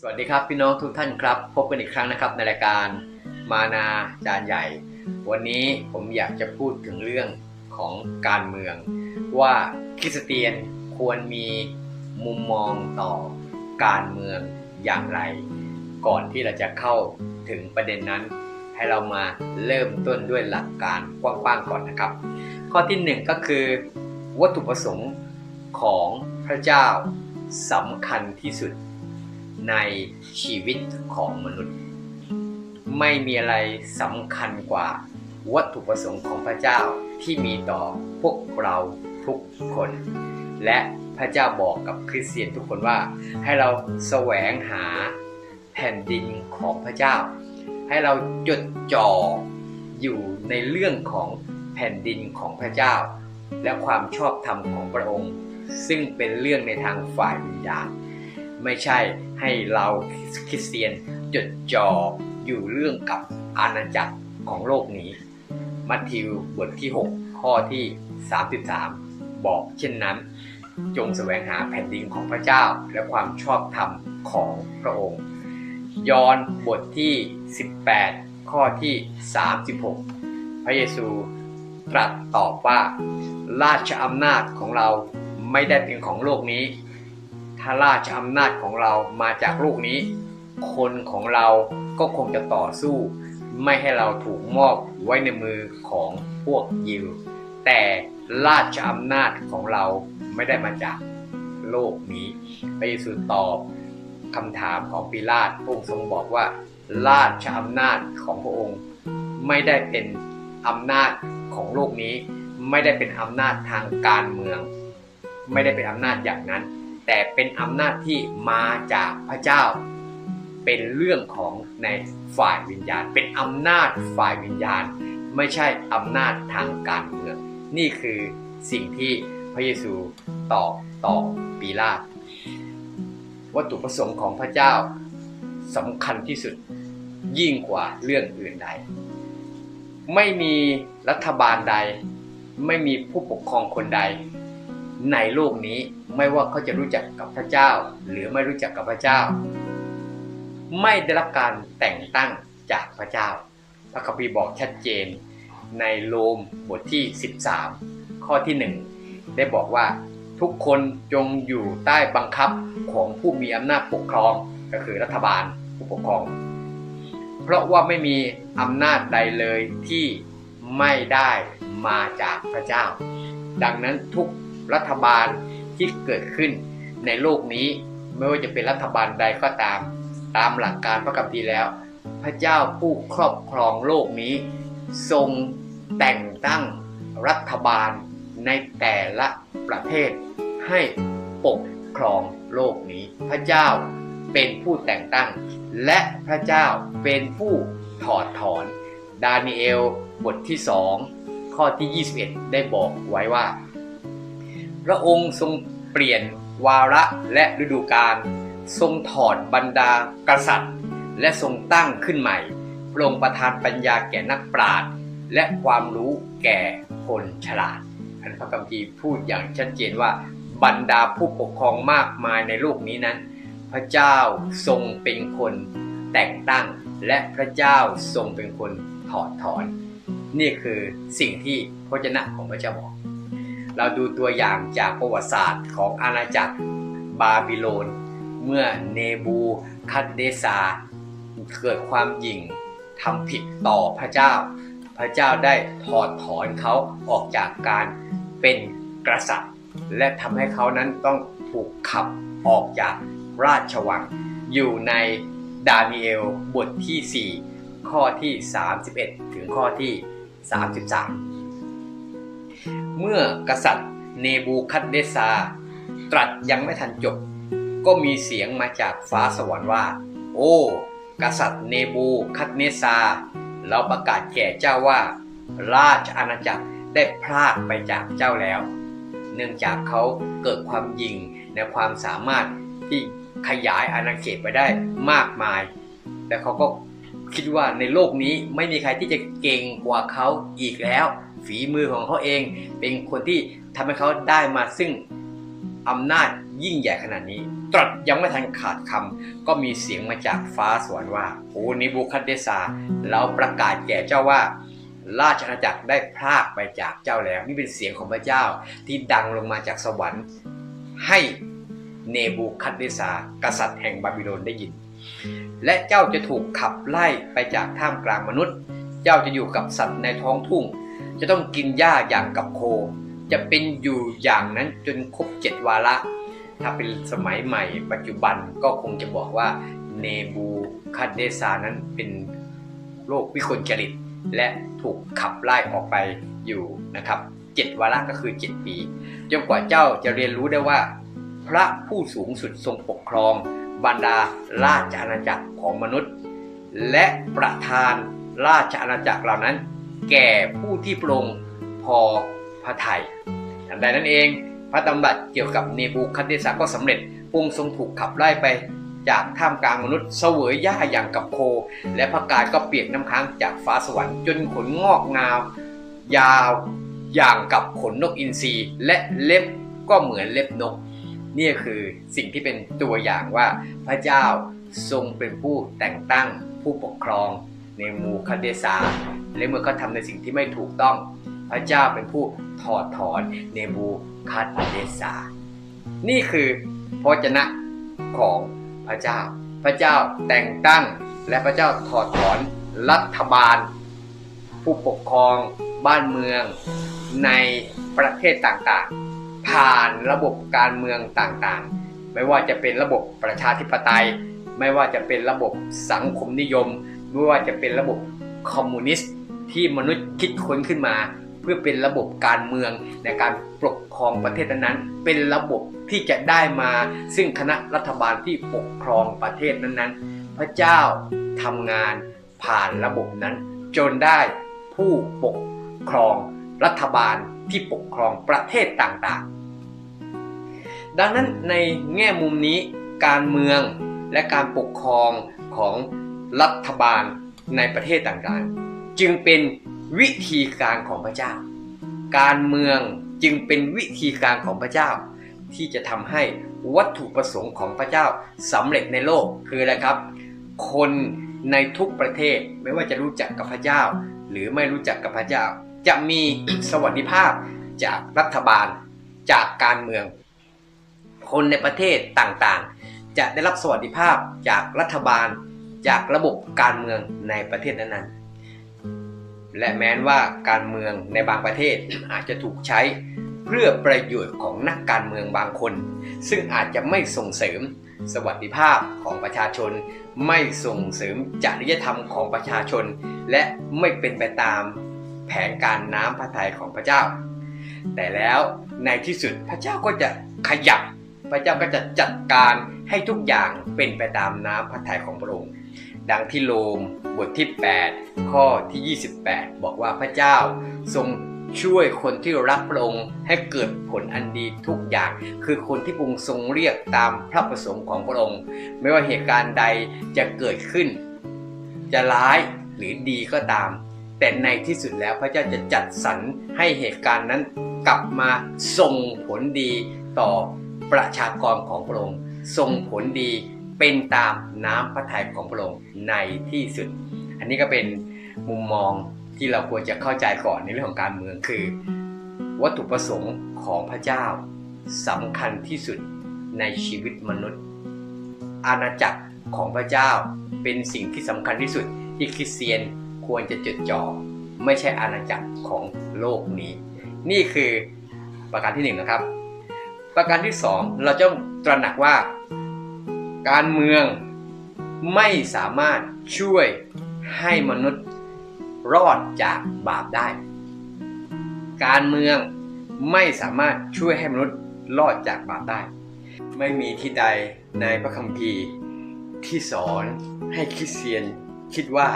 สวัสดีครับพี่น้องทุกท่านครับ พบกันอีกครั้งนะครับในรายการมานาจานใหญ่ วันนี้ผมอยากจะพูดถึงเรื่องของการเมือง ว่าคริสเตียนควรมีมุมมองต่อการเมืองอย่างไร ก่อนที่เราจะเข้าถึงประเด็นนั้น ให้เรามาเริ่มต้นด้วยหลักการกว้างๆก่อนนะครับ ข้อที่หนึ่งก็คือ วัตถุประสงค์ของพระเจ้าสำคัญที่สุด ในชีวิตของมนุษย์ ไม่มีอะไรสำคัญกว่าวัตถุประสงค์ของพระเจ้าที่มีต่อพวกเราทุกคน และพระเจ้าบอกกับคริสเตียนทุกคนว่า ให้เราแสวงหาแผ่นดินของพระเจ้า ให้เราจดจ่ออยู่ในเรื่องของแผ่นดินของพระเจ้า และความชอบธรรมของพระองค์ ซึ่งเป็นเรื่องในทางฝ่ายวิญญาณ ไม่ใช่ให้เราคริสเตียนจดจ่ออยู่เรื่องกับอาณาจักรของโลกนี้ มัทธิวบทที่ 6 ข้อที่ 33 บอกเช่นนั้น จงแสวงหาแผ่นดินของพระเจ้าและความชอบธรรมของพระองค์ ยอห์นบทที่ 18 ข้อที่ 36 พระเยซูตรัสตอบว่า ราชอำนาจของเราไม่ได้เป็นของโลกนี้ ถ้าราชอำนาจของเรามาจากโลกนี้ คนของเราก็คงจะต่อสู้ ไม่ให้เราถูกมอบไว้ในมือของพวกยิว แต่ราชอำนาจของเราไม่ได้มาจากโลกนี้พระเยซูตอบคำถามของปิลาตพระองค์ทรงบอกว่า ราชอำนาจของพระองค์ ไม่ได้เป็นอำนาจของโลกนี้ ไม่ได้เป็นอำนาจทางการเมือง ไม่ได้เป็นอำนาจอย่างนั้น แต่เป็นอำนาจที่มาจากพระเจ้า เป็นเรื่องของในฝ่ายวิญญาณ เป็นอำนาจฝ่ายวิญญาณ ไม่ใช่อำนาจทางการเมือง นี่คือสิ่งที่พระเยซูตอบต่อปีลาตวัตถุประสงค์ของพระเจ้าสำคัญที่สุดยิ่งกว่าเรื่องอื่นใด ไม่มีรัฐบาลใด ไม่มีผู้ปกครองคนใด ในโลกนี้ไม่ว่าเขาจะรู้จักกับพระเจ้า หรือไม่รู้จักกับพระเจ้า ไม่ได้รับการแต่งตั้งจากพระเจ้า พระคัมภีร์บอกชัดเจน ในโรมบทที่ 13 ข้อที่ 1 ได้บอกว่าทุกคนจงอยู่ใต้บังคับของผู้มีอำนาจปกครองก็คือรัฐบาลผู้ปกครอง เพราะว่าไม่มีอำนาจใดเลยที่ไม่ได้มาจากพระเจ้า ดังนั้นทุก รัฐบาลที่เกิดขึ้นในโลกนี้ ไม่ว่าจะเป็นรัฐบาลใดก็ตาม ตามหลักการพระคัมภีร์แล้ว พระเจ้าผู้ครอบครองโลกนี้ ทรงแต่งตั้งรัฐบาลในแต่ละประเทศให้ปกครองโลกนี้ พระเจ้าเป็นผู้แต่งตั้ง และพระเจ้าเป็นผู้ถอดถอน ดานิเอลบทที่สองข้อที่ 21 ได้บอกไว้ว่า พระองค์ทรงเปลี่ยนวาระและฤดูกาลทรงถอดบรรดากษัตริย์ และทรงตั้งขึ้นใหม่พระองค์ประทานปัญญาแก่นักปราชญ์และความรู้แก่คนฉลาดอันพระคัมภีร์พูดอย่างชัดเจนว่าบรรดาผู้ปกครองมากมายในโลกนี้นั้น พระเจ้าทรงเป็นคนแต่งตั้งและพระเจ้าทรงเป็นคนถอดถอน นี่คือสิ่งที่พระเจ้าของพระเจ้าบอก เราดูตัวอย่างจากประวัติศาสตร์ของอาณาจักรบาบิโลน เมื่อเนบูคัดเดซาเกิดความหยิ่งทำผิดต่อพระเจ้า พระเจ้าได้ถอดถอนเขาออกจากการเป็นกษัตริย์ และทำให้เขานั้นต้องถูกขับออกจากราชวัง อยู่ในดานิเอลบทที่ 4 ข้อที่ 31 ถึงข้อที่ 33 เมื่อกษัตริย์เนบูคัดเนซา ตรัสยังไม่ทันจบ ก็มีเสียงมาจากฟ้าสวรรค์ว่า โอ้ กษัตริย์เนบูคัดเนซา เราประกาศแก่เจ้าว่า ราชอาณาจักรได้พลากไปจากเจ้าแล้ว เนื่องจากเขาเกิดความยิงในความสามารถที่ขยายอาณาเขตไปได้มากมายและเขาก็คิดว่าในโลกนี้ไม่มีใครที่จะเก่งกว่าเขาอีกแล้ว ฝีมือของเขาเอง เป็นคนที่ทำให้เขาได้มาซึ่งอำนาจยิ่งใหญ่ขนาดนี้ ตรัสยังไม่ทันขาดคำก็มีเสียงมาจากฟ้าสวรรค์ว่าโอ้นิบูคัดเดซาเราประกาศแก่เจ้าว่า ราชอาณาจักรได้พรากไปจากเจ้าแล้ว นี่เป็นเสียงของพระเจ้าที่ดังลงมาจากสวรรค์ ให้เนบูคัดเนซากษัตริย์แห่งบาบิโลนได้ยิน และเจ้าจะถูกขับไล่ไปจากท่ามกลางมนุษย์ เจ้าจะอยู่กับสัตว์ในท้องทุ่ง จะต้องกินหญ้าอย่างกับโค จะเป็นอยู่อย่างนั้นจนครบเจ็ดวาระ ถ้าเป็นสมัยใหม่ ปัจจุบันก็คงจะบอกว่าเนบูคัดเนซานั้นเป็นโรควิกลจริต และถูกขับไล่ออกไปอยู่นะครับเจ็ดวาระก็คือ 7 ปีจนกว่าเจ้าจะเรียนรู้ได้ว่า พระผู้สูงสุดทรงปกครองบรรดาราชอาณาจักรของมนุษย์ และประทานราชอาณาจักรเหล่านั้น แก่ผู้ที่ปรงพอพระไทยทันใดนั้นเอง พระดำรัสเกี่ยวกับเนบูคัดเนสซาก็สำเร็จพระองทรงถูกขับไล่ไปจากท่ามกลางมนุษย์เสวยหญ้าอย่างกับโค และพระกายก็เปียกน้ำค้างจากฟ้าสวรรค์จนขนงอกงาม ยาวอย่างกับขนนกอินทรีและเล็บก็เหมือนเล็บนก นี่คือสิ่งที่เป็นตัวอย่างว่าพระเจ้าทรงเป็นผู้แต่งตั้งผู้ปกครอง ในมูคาเดซาและเมื่อเขาทำในสิ่งที่ไม่ถูกต้อง พระเจ้าเป็นผู้ถอดถอนเนบูคาเดซานี่คือพระชนะของพระเจ้า พระเจ้าแต่งตั้งและพระเจ้าถอดถอนรัฐบาล ผู้ปกครองบ้านเมืองในประเทศต่างๆ ผ่านระบบการเมืองต่างๆ ไม่ว่าจะเป็นระบบประชาธิปไตย ไม่ว่าจะเป็นระบบสังคมนิยม ไม่ว่าจะเป็นระบบคอมมิวนิสต์ที่มนุษย์คิดค้นขึ้นมา เพื่อเป็นระบบการเมืองในการปกครองประเทศนั้นๆเป็นระบบที่จะได้มาซึ่งคณะรัฐบาลที่ปกครองประเทศนั้นๆ พระเจ้าทำงานผ่านระบบนั้น จนได้ผู้ปกครองรัฐบาลที่ปกครองประเทศต่างๆ ดังนั้นในแง่มุมนี้การเมืองและการปกครองของ รัฐบาลในประเทศต่างๆ จึงเป็นวิธีการของพระเจ้า การเมืองจึงเป็นวิธีการของพระเจ้า ที่จะทำให้วัตถุประสงค์ของพระเจ้าสำเร็จในโลกคืออะไรครับ คนในทุกประเทศไม่ว่าจะรู้จักกับพระเจ้า หรือไม่รู้จักกับพระเจ้า จะมีสวัสดิภาพจากรัฐบาลจากการเมือง คนในประเทศต่างๆ จะได้รับสวัสดิภาพจากรัฐบาล จากระบบการเมืองในประเทศนั้นๆ และแม้นว่าการเมืองในบางประเทศอาจจะถูกใช้เพื่อประโยชน์ของนักการเมืองบางคน ซึ่งอาจจะไม่ส่งเสริมสวัสดิภาพของประชาชน ไม่ส่งเสริมจริยธรรมของประชาชน และไม่เป็นไปตามแผนการน้ำพระทัยของพระเจ้า แต่แล้วในที่สุดพระเจ้าก็จะขยับ พระเจ้าก็จะจัดการให้ทุกอย่างเป็นไปตามน้ำพระทัยของพระองค์ ดังที่โลมบทที่ 8 ข้อที่ 28 บอกว่าพระเจ้าทรงช่วยคนที่รักพระองค์ให้เกิดผลอันดีทุกอย่าง คือคนที่พระองค์ทรงเรียกตามพระประสงค์ของพระองค์ ไม่ว่าเหตุการณ์ใดจะเกิดขึ้น จะร้ายหรือดีก็ตาม แต่ในที่สุดแล้วพระเจ้าจะจัดสรรให้เหตุการณ์นั้นกลับมาส่งผลดีต่อประชากรของพระองค์ส่งผลดี เป็นตามน้ำพระทัยของพระองค์ในที่สุด อันนี้ก็เป็นมุมมองที่เราควรจะเข้าใจก่อนในเรื่องของการเมืองคือ วัตถุประสงค์ของพระเจ้าสำคัญที่สุดในชีวิตมนุษย์ อาณาจักรของพระเจ้าเป็นสิ่งที่สำคัญที่สุดที่คริสเตียนควรจะจดจ่อไม่ใช่อาณาจักรของโลกนี้ นี่คือประการที่หนึ่งนะครับ ประการที่สองเราจะตระหนักว่า การเมืองไม่สามารถช่วยให้มนุษย์รอดจากบาปได้ การเมืองไม่สามารถช่วยให้มนุษย์รอดจากบาปได้ ไม่มีที่ใดในพระคัมภีร์ที่สอนให้คริสเตียนคิดว่า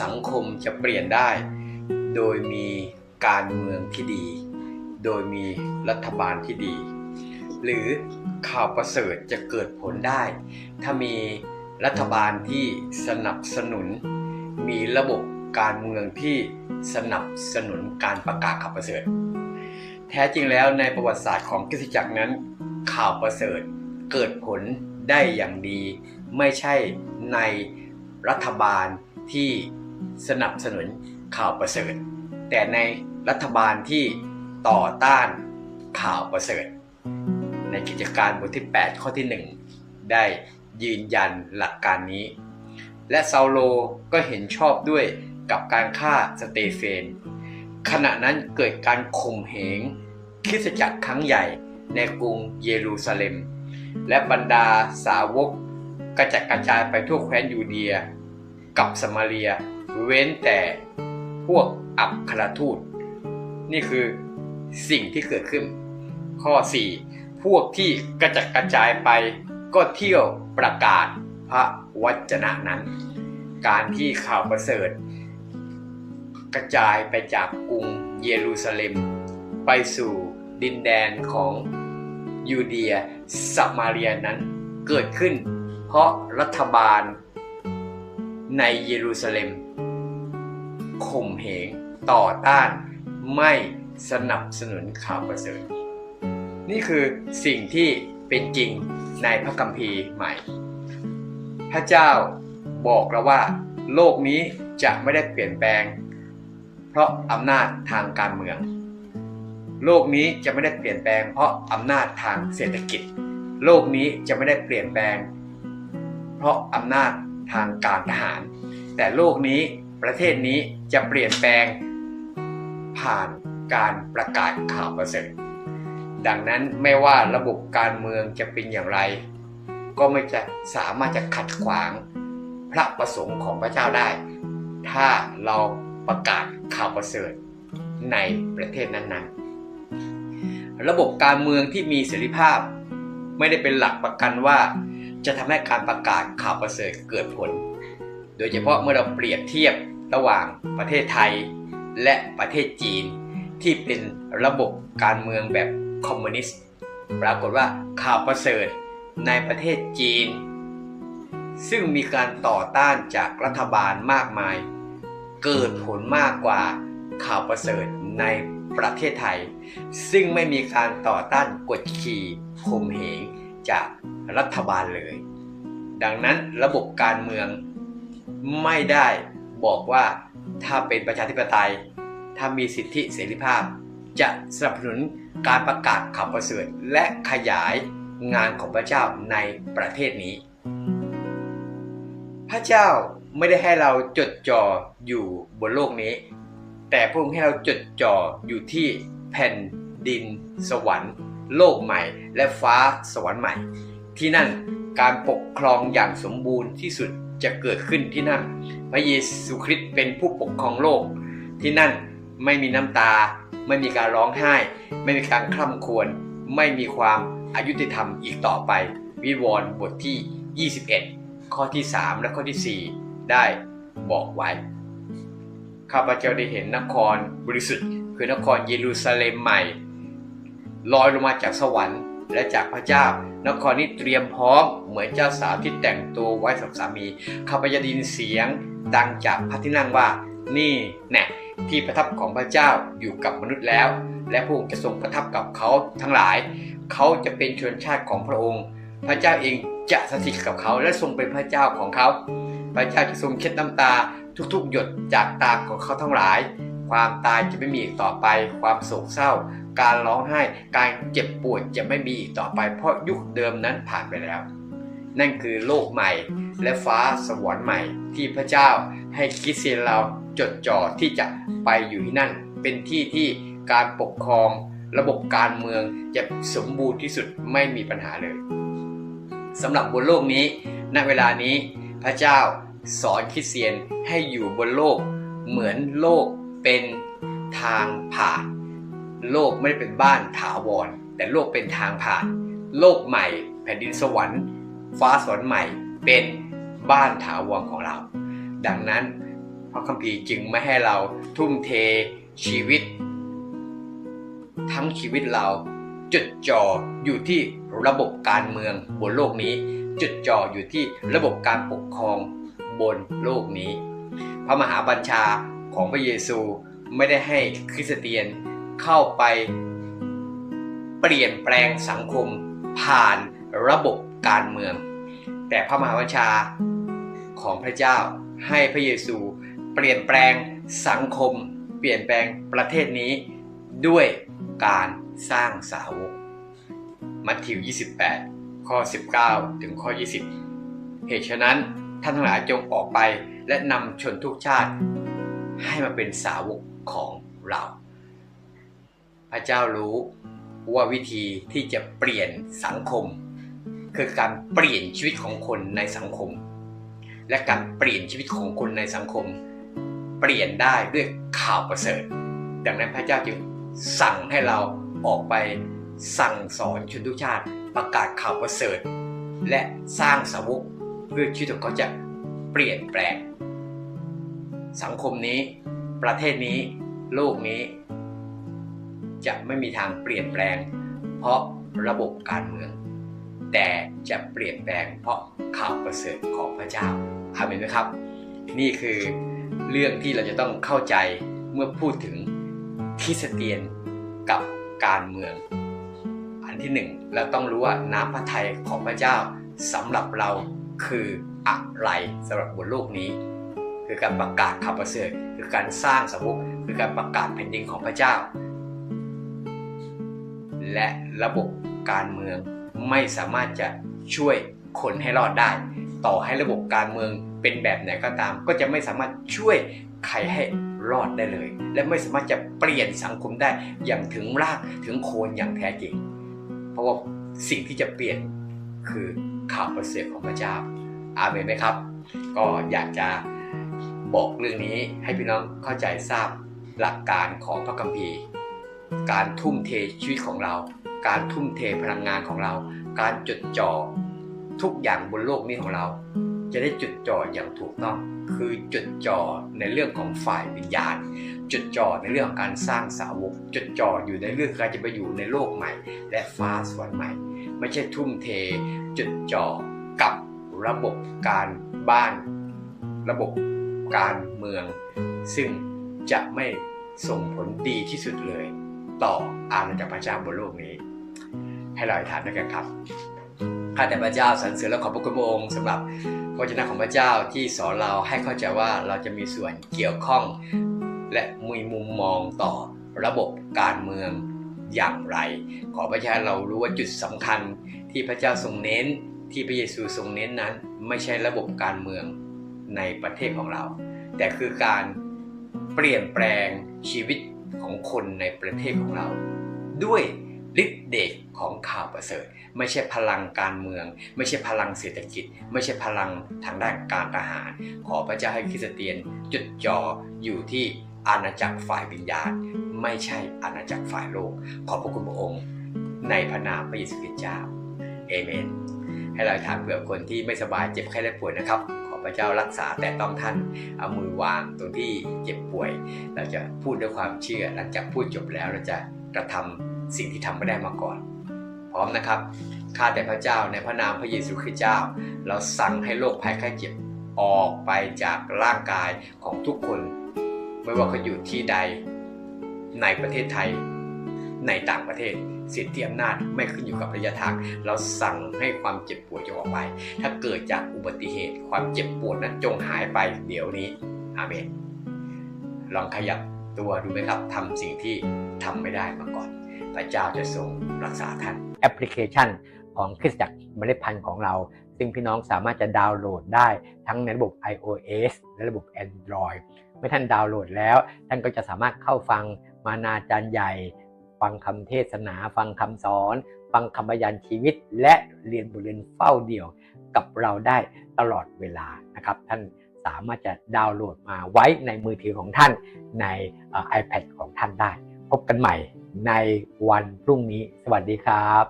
สังคมจะเปลี่ยนได้ โดยมีการเมืองที่ดี โดยมีรัฐบาลที่ดี หรือข่าวประเสริฐจะเกิดผลได้ ถ้ามีรัฐบาลที่สนับสนุน มีระบบการเมืองที่สนับสนุนการประกาศข่าวประเสริฐ แท้จริงแล้วในประวัติศาสตร์ของคริสตจักรนั้น ข่าวประเสริฐเกิดผลได้อย่างดี ไม่ใช่ในรัฐบาลที่สนับสนุนข่าวประเสริฐ แต่ในรัฐบาลที่ต่อต้านข่าวประเสริฐ ในกิจการบทที่ 8 ข้อที่ 1 ได้ยืนยันหลักการนี้ และซาโลก็เห็นชอบด้วยกับการฆ่าสเตเฟน ขณะนั้นเกิดการข่มเหงคริสจักรครั้งใหญ่ในกรุงเยรูซาเล็ม และบรรดาสาวกกระจัดกระจายไปทั่วแคว้นยูเดีย กับสมาเรีย เว้นแต่พวกอับครทูต นี่คือสิ่งที่เกิดขึ้นข้อ 4 พวกที่กระจัดกระจายไปก็เที่ยวประกาศพระวจนะนั้น การที่ข่าวประเสริฐ กระจายไปจากกรุงเยรูซาเล็ม ไปสู่ดินแดนของยูเดียสมาเรียนั้นเกิดขึ้น เพราะรัฐบาลในเยรูซาเล็มข่มเหงต่อต้านไม่สนับสนุนข่าวประเสริฐ นี่คือสิ่งที่เป็นจริงในพระคัมภีร์ใหม่ พระเจ้าบอกเราว่า โลกนี้จะไม่ได้เปลี่ยนแปลง เพราะอำนาจทางการเมือง โลกนี้จะไม่ได้เปลี่ยนแปลง เพราะอำนาจทางเศรษฐกิจ โลกนี้จะไม่ได้เปลี่ยนแปลง เพราะอำนาจทางการทหาร แต่โลกนี้ประเทศนี้จะเปลี่ยนแปลงผ่านการประกาศข่าวประเสริฐ ดังนั้นไม่ว่าระบบการเมืองจะเป็นอย่างไร ก็ไม่จะสามารถจะขัดขวางพระประสงค์ของพระเจ้าได้ ถ้าเราประกาศข่าวประเสริฐในประเทศนั้นๆ ระบบการเมืองที่มีเสรีภาพ ไม่ได้เป็นหลักประกันว่า จะทำให้การประกาศข่าวประเสริฐเกิดผล โดยเฉพาะเมื่อเราเปรียบเทียบระหว่างประเทศไทยและประเทศจีนที่เป็นระบบการเมืองแบบ คอมมิวนิสต์ ปรากฏว่าข่าวประเสริฐในประเทศจีน ซึ่งมีการต่อต้านจากรัฐบาลมากมาย เกิดผลมากกว่าข่าวประเสริฐในประเทศไทย ซึ่งไม่มีการต่อต้านกดขี่ข่มเหงจากรัฐบาลเลย ดังนั้นระบบการเมืองไม่ได้บอกว่าถ้าเป็นประชาธิปไตย ถ้ามีสิทธิเสรีภาพ จะสนับสนุน การประกาศข่าวประเสริฐและขยายงานของพระเจ้าในประเทศนี้ พระเจ้าไม่ได้ให้เราจดจ่ออยู่บนโลกนี้ แต่พระองค์ให้เราจดจ่ออยู่ที่แผ่นดิน สวรรค์ โลกใหม่ และฟ้าสวรรค์ใหม่ ที่นั่นการปกครองอย่างสมบูรณ์ที่สุดจะเกิดขึ้นที่นั่น พระเยซูคริสต์เป็นผู้ปกครองโลก ที่นั่น ไม่มีน้ำตา ไม่มีการร้องไห้ ไม่มีการคร่ำครวญไม่มีความอายุติธรรมอีกต่อไป วิวรณ์บทที่ 21 ข้อที่ 3 และข้อที่ 4 ได้บอกไว้ ข้าพเจ้าได้เห็นนครบริสุทธิ์ คือนครเยรูซาเล็มใหม่ ลอยลงมาจากสวรรค์ และจากพระเจ้านครนี้เตรียมพร้อมเหมือนเจ้าสาวที่แต่งตัวไว้สำหรับสามีข้าพเจ้าได้ยินเสียงดังจากพระที่นั่งว่านี่แน่ ที่ประทับของพระเจ้าอยู่กับมนุษย์แล้ว และพระองค์จะทรงประทับกับเขาทั้งหลาย เขาจะเป็นชนชาติของพระองค์ พระเจ้าเองจะสถิตกับเขาและทรงเป็นพระเจ้าของเขา พระเจ้าจะทรงเช็ดน้ำตาทุกๆ หยดจากตาของเขาทั้งหลาย ความตายจะไม่มีอีกต่อไป ความโศกเศร้า การร้องไห้ การเจ็บปวดจะไม่มีอีกต่อไป เพราะยุคเดิมนั้นผ่านไปแล้ว นั่นคือโลกใหม่ และฟ้าสวรรค์ใหม่ ที่พระเจ้าให้คริสเตียนเราจดจ่อที่จะไปอยู่ที่นั่น เป็นที่ที่การปกครอง ระบบการเมืองจะสมบูรณ์ที่สุดไม่มีปัญหาเลยสำหรับบนโลกนี้ ณเวลานี้พระเจ้าสอนคริสเตียนให้อยู่บนโลก เหมือนโลกเป็นทางผ่าน โลกไม่ได้เป็นบ้านถาวร แต่โลกเป็นทางผ่าน โลกใหม่ แผ่นดินสวรรค์ ฟ้าสวรรค์ใหม่เป็นบ้านถาวรของเรา ดังนั้นพระคัมภีร์จึงไม่ให้เราทุ่มเทชีวิต ทั้งชีวิตเราจุดจ่ออยู่ที่ระบบการเมืองบนโลกนี้ จุดจ่ออยู่ที่ระบบการปกครองบนโลกนี้ พระมหาบัญชาของพระเยซูไม่ได้ให้คริสเตียนเข้าไปเปลี่ยนแปลงสังคมผ่านระบบ การเมือง แต่พระมหาวัญชาของพระเจ้าให้พระเยซู เปลี่ยนแปลงสังคม เปลี่ยนแปลงประเทศนี้ ด้วยการสร้างสาวก มัทธิว 28 ข้อ 19 ถึงข้อ 20 เหตุฉะนั้นท่านทั้งหลายจงออกไปและนำชนทุกชาติ ให้มาเป็นสาวกของเรา พระเจ้ารู้ว่าวิธีที่จะเปลี่ยนสังคม คือการเปลี่ยนชีวิตของคนในสังคม และการเปลี่ยนชีวิตของคนในสังคม เปลี่ยนได้ด้วยข่าวประเสริฐ ดังนั้นพระเจ้าจึงสั่งให้เราออกไปสั่งสอนชนทุกชาติประกาศข่าวประเสริฐ และสร้างสาวกเพื่อชีวิตของเขาจะเปลี่ยนแปลง สังคมนี้ ประเทศนี้ โลกนี้ จะไม่มีทางเปลี่ยนแปลง เพราะระบบการเมือง แต่จะเปลี่ยนแปลงเพราะข่าวประเสริฐของพระเจ้าอาเมนไหมครับ นี่คือเรื่องที่เราจะต้องเข้าใจเมื่อพูดถึงคริสเตียนกับการเมือง อันที่หนึ่งเราต้องรู้ว่าน้ำพระทัยของพระเจ้าสำหรับเราคืออะไรสำหรับบนโลกนี้ คือการประกาศข่าวประเสริฐคือการสร้างสาวกคือการประกาศแผ่นดินของพระเจ้า และระบบการเมือง ไม่สามารถจะช่วยคนให้รอดได้ ต่อให้ระบบการเมืองเป็นแบบไหนก็ตาม ก็จะไม่สามารถช่วยใครให้รอดได้เลย และไม่สามารถจะเปลี่ยนสังคมได้อย่างถึงรากถึงโคนอย่างแท้จริง เพราะว่าสิ่งที่จะเปลี่ยนคือข่าวประเสริฐของพระเจ้า อาเมนไหมครับ ก็อยากจะบอกเรื่องนี้ให้พี่น้องเข้าใจทราบหลักการของพระคัมภีร์ การทุ่มเทชีวิตของเรา การทุ่มเทพลังงานของเรา การจดจ่อทุกอย่างบนโลกนี้ของเรา จะได้จดจ่ออย่างถูกต้อง คือจดจ่อในเรื่องของฝ่ายวิญญาณ จดจ่อในเรื่องของการสร้างสาวก จดจ่ออยู่ในเรื่องการจะไปอยู่ในโลกใหม่ และฟ้าสวรรค์ใหม่ ไม่ใช่ทุ่มเท จดจ่อกับระบบการบ้าน ระบบการเมือง ซึ่งจะไม่ส่งผลดีที่สุดเลย ต่ออาณาจักรพระเจ้าบนโลกนี้ ให้เราอธิษฐานด้วยกันครับข้าแต่พระเจ้าสรรเสริญและขอบพระคุณพระองค์สำหรับพระวจนะของพระเจ้าที่สอนเราให้เข้าใจว่าเราจะมีส่วนเกี่ยวข้อง และมีมุมมองต่อระบบการเมืองอย่างไร ขอพระเจ้าเรารู้ว่าจุดสำคัญที่พระเจ้าทรงเน้น ที่พระเยซูทรงเน้นนั้น ไม่ใช่ระบบการเมืองในประเทศของเรา แต่คือการเปลี่ยนแปลงชีวิตของคนในประเทศของเรา ด้วย ฤทธิ์เดชของข่าวประเสริฐ ไม่ใช่พลังการเมือง ไม่ใช่พลังเศรษฐกิจ ไม่ใช่พลังทางด้านการทหาร ขอพระเจ้าให้คริสเตียนจุดจ่ออยู่ที่อาณาจักรฝ่ายวิญญาณ ไม่ใช่อาณาจักรฝ่ายโลก ขอบพระคุณพระองค์ ในพระนามพระเยซูคริสต์เจ้าเอเมน ให้เราถามเผื่อคนที่ไม่สบายเจ็บไข้ได้ป่วยนะครับ ขอพระเจ้ารักษาแต่ต้องท่านเอามือวางตรงที่เจ็บป่วย เราจะพูดด้วยความเชื่อหลังจากพูดจบแล้วเราจะกระทำ สิ่งที่ทำไม่ได้มาก่อน พร้อมนะครับข้าแต่พระเจ้าในพระนามพระเยซูคริสต์เจ้า เราสั่งให้โรคภัยไข้เจ็บออกไปจากร่างกายของทุกคน ไม่ว่าเขาอยู่ที่ใด ในประเทศไทย ในต่างประเทศ สิทธิอำนาจไม่ขึ้นอยู่กับระยะทางเราสั่งให้ความเจ็บปวดจงออกไป ถ้าเกิดจากอุบัติเหตุความเจ็บปวดนั้นจงหายไปเดี๋ยวนี้อาเมนลองขยับ ตัวดูไหมครับทำสิ่งที่ทำไม่ได้มาก่อน พระเจ้าจะทรงรักษาท่านแอปพลิเคชันของคริสตจักรเมล็ดพันธุ์ของเรา ซึ่งพี่น้องสามารถจะดาวน์โหลดได้ทั้งในระบบ iOS และระบบ Android เมื่อท่านดาวน์โหลดแล้ว ท่านก็จะสามารถเข้าฟังมานาจารย์ใหญ่ ฟังคำเทศนา ฟังคำสอน ฟังคำบรรยานชีวิต และเรียนบทเรียนเฝ้าเดี่ยวกับเราได้ตลอดเวลานะครับท่าน สามารถจะดาวน์โหลดมาไว้ในมือถือของท่านใน iPad ของท่านได้ พบกันใหม่ในวันพรุ่งนี้ สวัสดีครับ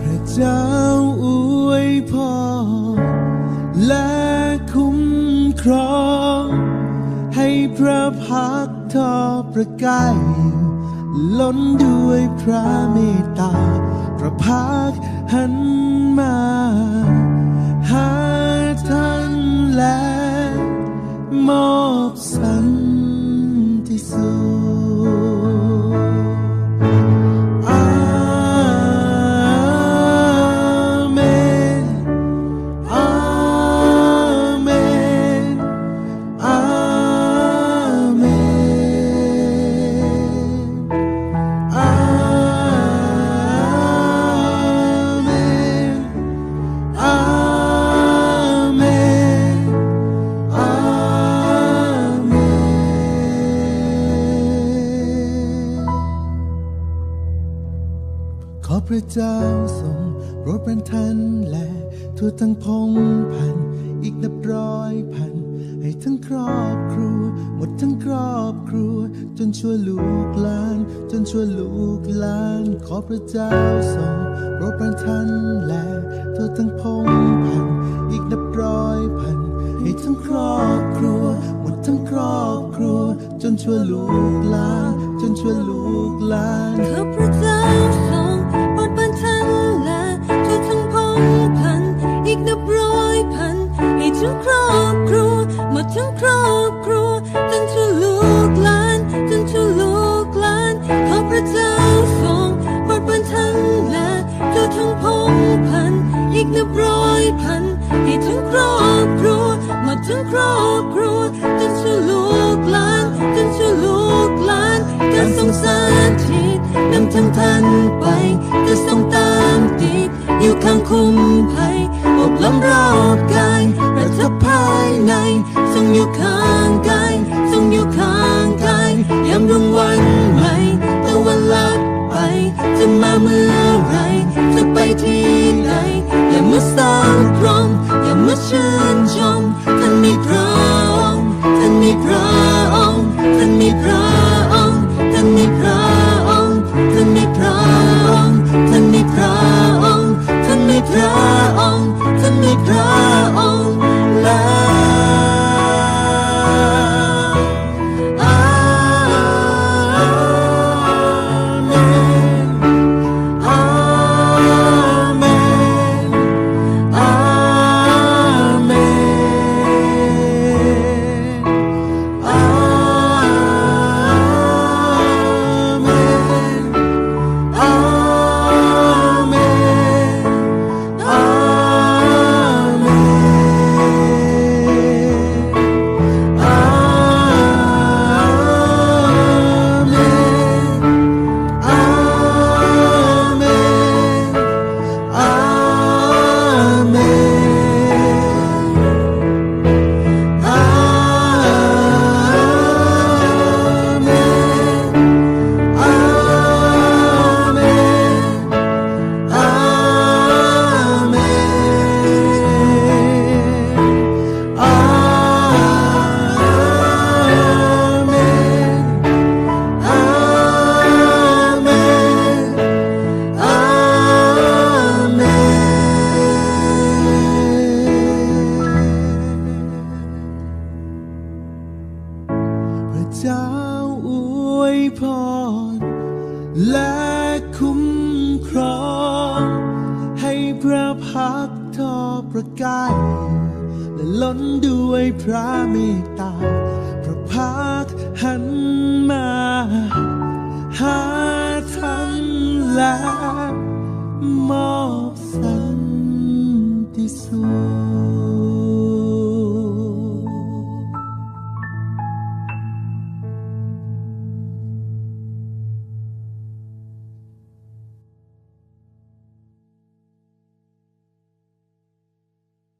พระเจ้าอวยพรและคุ้มครองให้พระพักทอประกายล้นด้วยพระเมตตา พระพักหันมา มอบสันติสุข เจ้าทรงโปรดประทานและทั่วทั้งพงพัน อีกนับร้อยพัน ให้ทั้งครอบครัว หมดทั้งครอบครัว จนชั่วลูกหลาน จนชั่วลูกหลาน ขอพระเจ้าทรงโปรดประทานและทั่วทั้งพงพัน อีกนับร้อยพัน ให้ทั้งครอบครัว หมดทั้งครอบครัว จนชั่วลูก ให้ทั้งครอบครัวหมดทั้งครอบครัวจนชั่วลูกหลานจนชั่วลูกหลานข้าพระเจ้าทรงโปรดบันทันและทั่วทั้งพงพันอีกนับร้อยพันให้ทั้งครอบครัวหมดทั้งครอบครัวจนชั่วลูกหลานจนชั่วลูกหลานการทรงสาธิตนำทางท่านไปจะทรงตามติดอยู่ข้างคุ้มภัยอบล้อมรอบกาย ถ้าภายในทรงอยู่ข้างกายทรงอยู่ข้างกายยามรุ่งวันใหม่ตะวันลับไป จะมาเมื่อไรจะไปที่ไหนอย่ามาสร้างพรหมอย่ามาชื่อ ประกายและล้นด้วยพระเมต